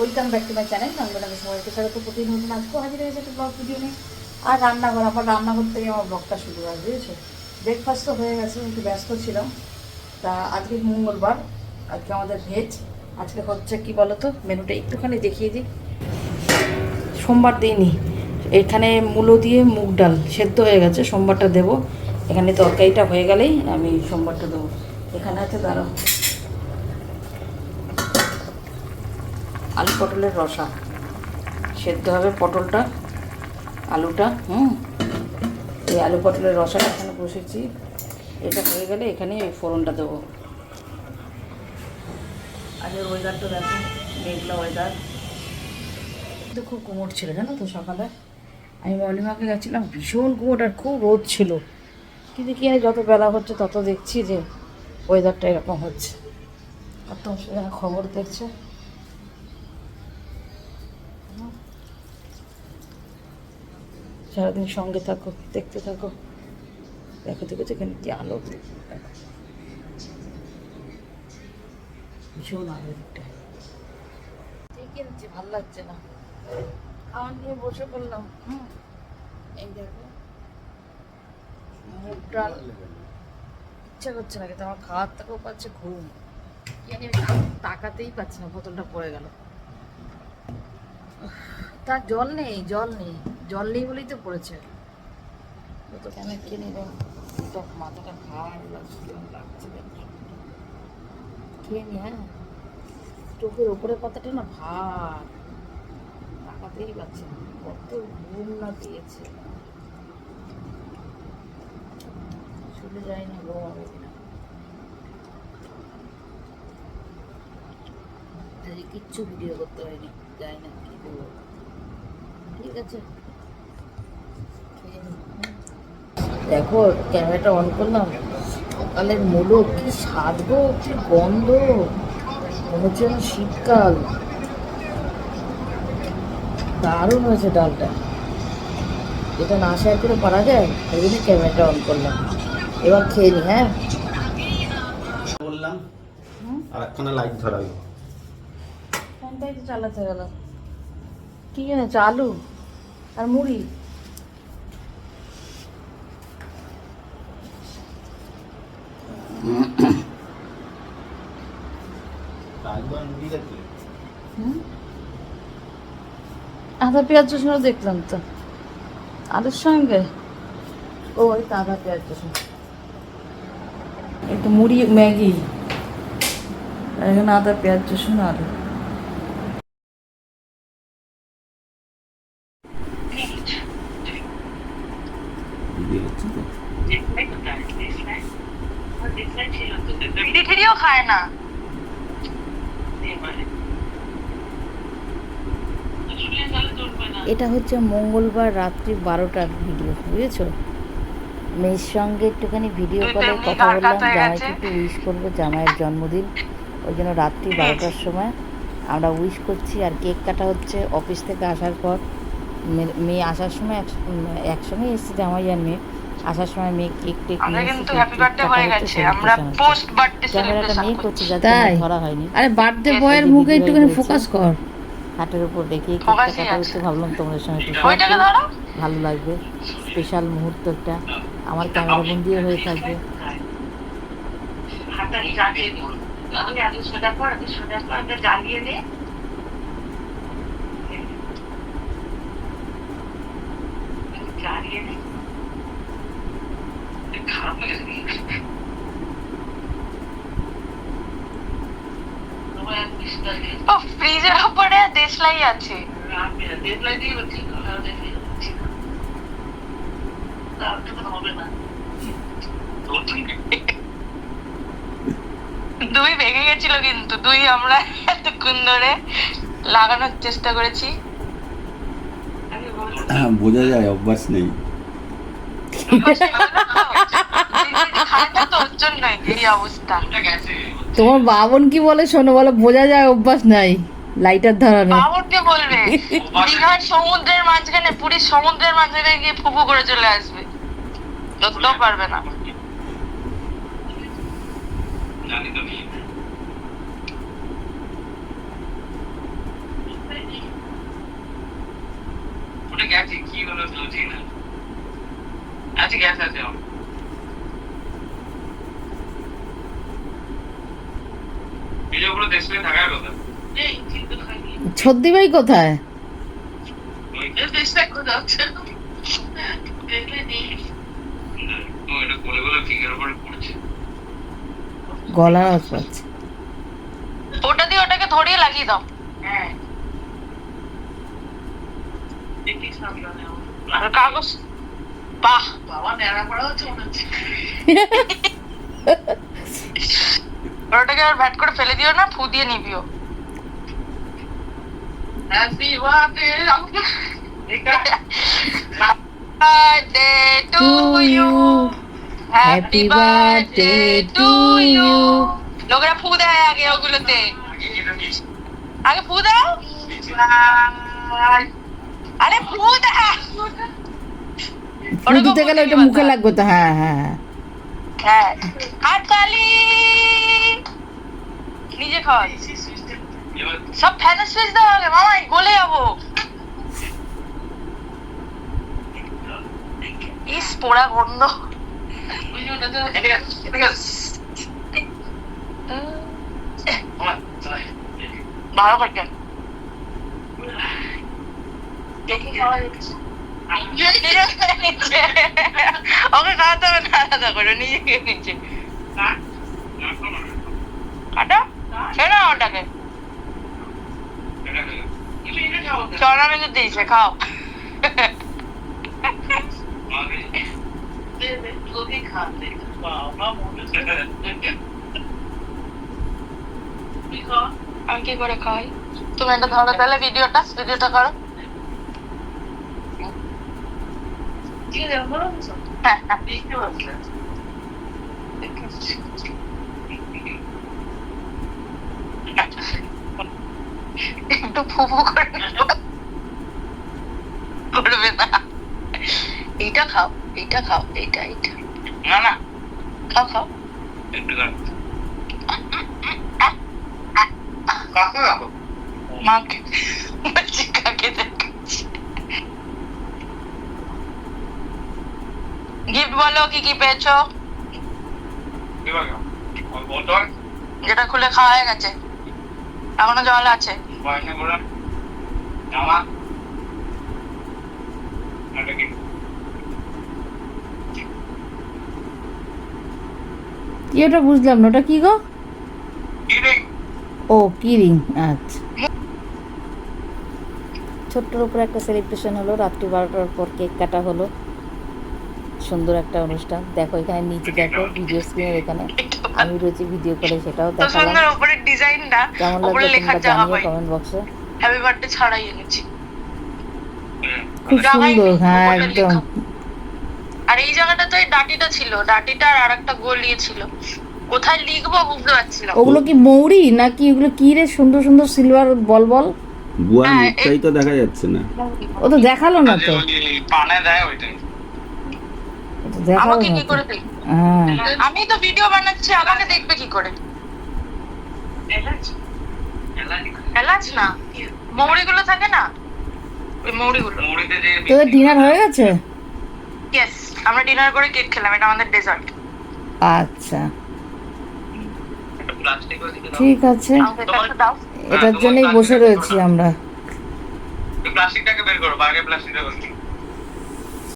Welcome back to my channel আমি বললাম সবাইকে স্বাগত প্রতিদিন নতুন আজকেও হাজির হয়েছে একটা ব্লগ ভিডিও নিয়ে। আর রান্নাঘর আবার রান্নাঘর থেকে আমার ব্লগটা শুরু হয়, বুঝেছ? ব্রেকফাস্ট তো হয়ে গেছে, একটু ব্যস্ত ছিলাম। তা আজকে মঙ্গলবার, আজকে আমাদের ভেজ আজকে হচ্ছে কি বলো তো মেনুটা একটুখানি দেখিয়ে দিই। সোমবার দিইনি এখানে মূলো দিয়ে মুগ ডাল সেদ্ধ হয়ে গেছে, সোমবারটা দেবো। এখানে তরকারিটা হয়ে গেলেই আমি সোমবারটা দেবো। এখানে আছে দাঁড়াও। আলু পটলের রসা। সেদ্ধ হবে পটলটা, আলুটা, হুম? এই আলু পটলের রসাটা এখানে বসেছি। এটা হয়ে গেলে এখানে এই ফোড়নটা দেবো। আজকের ওয়েদারটা দেখো, মেঘলা ওয়েদার কিন্তু খুব কুমোট ছিল, জানো তো সকালে। আমি মলিমাকে গেছিলাম, ভীষণ কুমোট আর খুব রোদ ছিল। কিন্তু কি যত বেলা হচ্ছে, তত দেখছি যে ওয়েদারটা এরকম হচ্ছে। আর তোমার খবর দেখছে? সারাদিন সঙ্গে থাকো, দেখতে থাকো। দেখো দেখো এখানে কি আলো ভীষণ আলো। দিকটা ঠিকই আছে ভালো লাগছে না। খাওয়ার নিয়ে বসে পড়লাম। হুম। এই দেখো। মুগ ডাল। ইচ্ছা করছে না কিন্তু আমার খাওয়ার থেকেও পাচ্ছে ঘুম। কি আমি তাকাতেই পাচ্ছি না, বোতলটা পড়ে গেল। তার জল নেই জল নেই। জল নেই বলেই তো পড়েছে। তো কেন কিনে দেব তো মাথাটা ভার লাগছে লাগছে। খেয়ে নি হ্যাঁ? চোখের ওপরের পাতাটা না ভার। তাকাতেই পাচ্ছে না। কত ঘুম না দিয়েছে চলে যায় না গো আমি। কিচ্ছু ভিডিও করতে হয়নি যাই না কি ঠিক আছে। দেখো ক্যামেরাটা অন করলাম। সকালের মূলো কি স্বাদ গো কি গন্ধ। মনে হচ্ছে যেন শীতকাল। দারুণ হয়েছে ডালটা। এটা না শেয়ার করে পারা যায়? এই জন্য ক্যামেরাটা অন করলাম। এবার খেয়ে নি হ্যাঁ? বললাম আর একখানা লাইট ধরাবো ফ্যানটাই তো চালাতে গেল। কি আলু আর মুড়ি রাজবান মুড়ি দেখলে হুম আদা পেঁয়াজ রসুনও দেখলাম তো। আলুর সঙ্গে? ও ওই তো আদা পেঁয়াজ রসুন। একটু মুড়ি ম্যাগি। আর এখানে আদা পেঁয়াজ রসুন আলু। তো বিড়ি খায় না। এটা হচ্ছে মঙ্গলবার রাত্রি বারোটার ভিডিও বুঝেছ? মেয়ের সঙ্গে একটুখানি ভিডিও কলে কথা বললাম জামাইকে একটু উইশ করব জামাইয়ের জন্মদিন। ওই জন্য রাত্রি বারোটার সময় আমরা উইশ করছি আর কেক কাটা হচ্ছে অফিস থেকে আসার পর। মেয়ে আসার সময় একসঙ্গে এসেছে জামাই আর মেয়ে। আসার সময় মেয়ে কেক টেক আমরা কিন্তু হ্যাপি বার্থডে হয়ে গেছে। আমরা পোস্ট বার্থডে সেলিব্রেশন করছি। যাতে তাই? ধরা হয়নি। আরে বার্থডে বয়ের মুখে একটুখানি ফোকাস কর। খাটের উপর রেখে কেকটা Focus-ই কাটা আছে। হচ্ছে ভাবলাম তোমাদের সঙ্গে একটু ওইটাকে ধরো। ভালো লাগবে। স্পেশাল মুহূর্ত একটা আমার ক্যামেরা বন্দিও হয়ে থাকবে। হাতটা জ্বালিয়ে দিই আমি আগে সোজা কর আগে সোজা কর আগে জ্বালিয়ে নে। জ্বালিয়ে নে খাবে ও ফ্রিজের উপরে দেশলাই আছে। দেশলাই দিয়ে হচ্ছে দুই ভেঙে গেছিল কিন্তু দুই আমরা এতক্ষণ ধরে লাগানোর চেষ্টা করেছি। বোঝা যায় অভ্যাস নেই। তোমার বাবন কি বলে শোনো বলো বোঝা যায় অভ্যাস নাই। লাইটার ধরানো বাবনকে বলবে? দীঘার সমুদ্রের মাঝখানে পুরীর সমুদ্রের মাঝখানে গিয়ে ফুপু করে চলে আসবে। ধরতেও পারবে না। গেছে কি হলো বুঝি না। আছে ফিঙ্গার উপরে পড়ছে। গলার আওয়াজ পাচ্ছে। ওটা দিয়ে ওটাকে ধরিয়ে লাগিয়ে দাও। হ্যাঁ। আর কাগজ। বাহ। বাবা নেড়া পড়া হচ্ছে মনে হচ্ছে। ওটাকে আর ভ্যাট করে ফেলে দিও না ফু দিয়ে নিবিও happy birthday birthday to you happy birthday লোকেরা ফু দেয় আগে ওগুলোতে। আগে ফু দাও। আরে ফু দাও। দিতে গেলে ওইটা মুখে লাগবে তো হ্যাঁ হ্যাঁ। হ্যাঁ। হাততালি। নিজে খাওয়া সব ফ্যানের সুইচ দেওয়া হবে মামা এই গলে যাব। ইস পোড়া গন্ধ। এদিকে আস, এদিকে আস। ওকে খাওয়াতে হবে না আলাদা করে নিজে কাটা ওটাকে। চড়া মেলে দিয়েছে খাও আমি কি করে খাই তুমি এটা ধরো তাহলে ভিডিওটা ভিডিওটা করো হ্যাঁ হ্যাঁ একটু ফুফু করবে না এইটা খাও এইটা খাও এইটা এইটা না না খাও খাও একটু। কাকে রাখো? মাকে কাকে গিফট বলো কি কি পেয়েছ? যেটা খুলে খাওয়া হয়ে গেছে। এখনও জল আছে। কি? ওটা বুঝলাম না ওটা কি গো? ও কি রিং আচ্ছা। ছোট্টর উপরে একটা সেলিব্রেশন হলো রাত্রি বারোটার পর কেক কাটা হলো। সুন্দর একটা অনুষ্ঠান। দেখো এখানে নিচে দেখো ভিডিও স্ক্রিনের এখানে। আমি রয়েছে ভিডিও করে সেটাও তো দেখালাম। সুন্দর উপরের ডিজাইনটা কেমন উপরে লাগল লেখার তোমরা জায়গা জানিও কমেন্ট বক্সে হ্যাপি বার্থডে ছাড়াই এনেছি। খুব সুন্দর হ্যাঁ একদম। আর এই জায়গাটা তো এই ডাটিটা ছিল ডাটিটা আর আরেকটা গলিয়ে ছিল। কোথায় লিখব বুঝতে পারছিলাম না। ওগুলো কি মৌরি নাকি ওগুলো কি রে সুন্দর সুন্দর সিলভার বল বল বুয়া হ্যাঁ, মুখটাই তো দেখা যাচ্ছে না। ও তো দেখাল না তো। পানে দেয় ওইটাই। আমাকে কি করে দেখ হ্যাঁ। আমি তো ভিডিও বানাচ্ছি আমাকে দেখবে কি করে? এলাচ? না। মৌরিগুলো থাকে না? ওই মৌরিগুলো। ডিনার হয়ে গেছে? ইয়েস আমরা ডিনার করে কেক খেলাম এটা আমাদের ডেজার্ট আচ্ছা। ঠিক আছে। আমাকে দাও। এটার জন্যই বসে রয়েছি আমরা। প্লাস্টিকটাকে বের করো আগে প্লাস্টিকটা